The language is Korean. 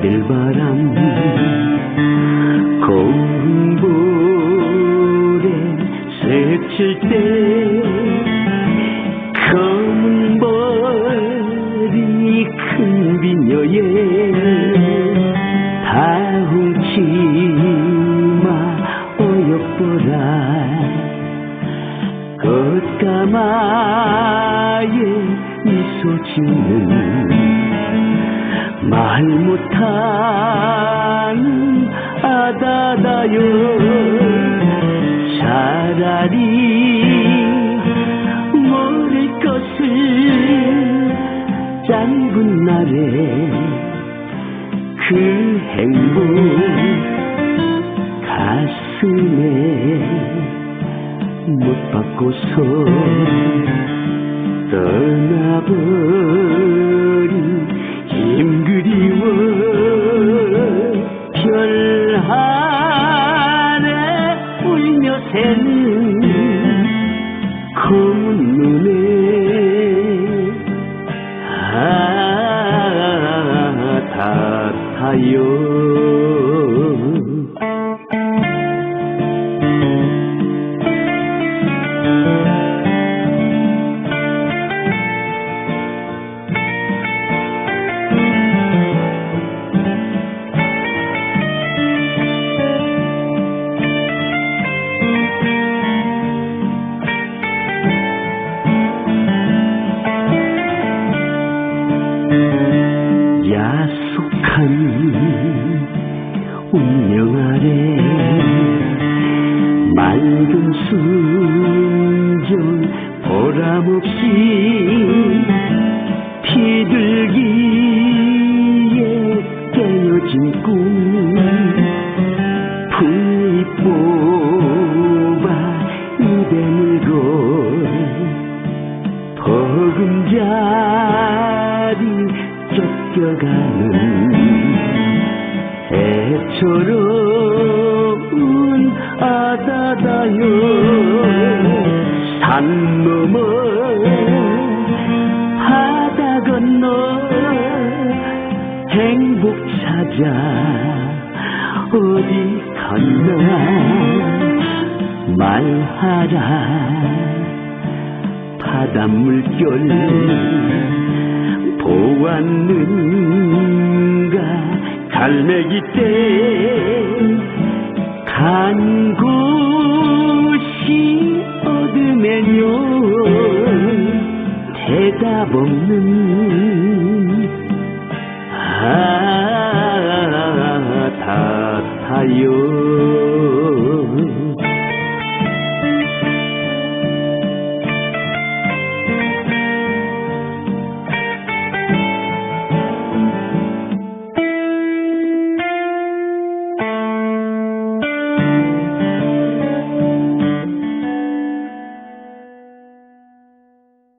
들바람. 볼에 스칠 때 검은 머리 큰 비녀에 다 훔치마 어여뻐라. 겉가마에 미소 짓는 말 못하는 아다다요. 차라리 모를 것을 짧은 날에 그 행복 가슴에 못 받고서 떠나버 새는 검은 눈에. 아 닿아요 야속한 운명 아래 맑은 순정 보람없이 비둘기에 깨어진 꿈뽑 쫓겨가는 애처로운 아다다요 산 넘어 바다 건너 행복 찾아 어디 갔나 말하라 바닷물결 왔는가? 갈매기 때간 곳이 어둠에요 대답 없는 아 타타요.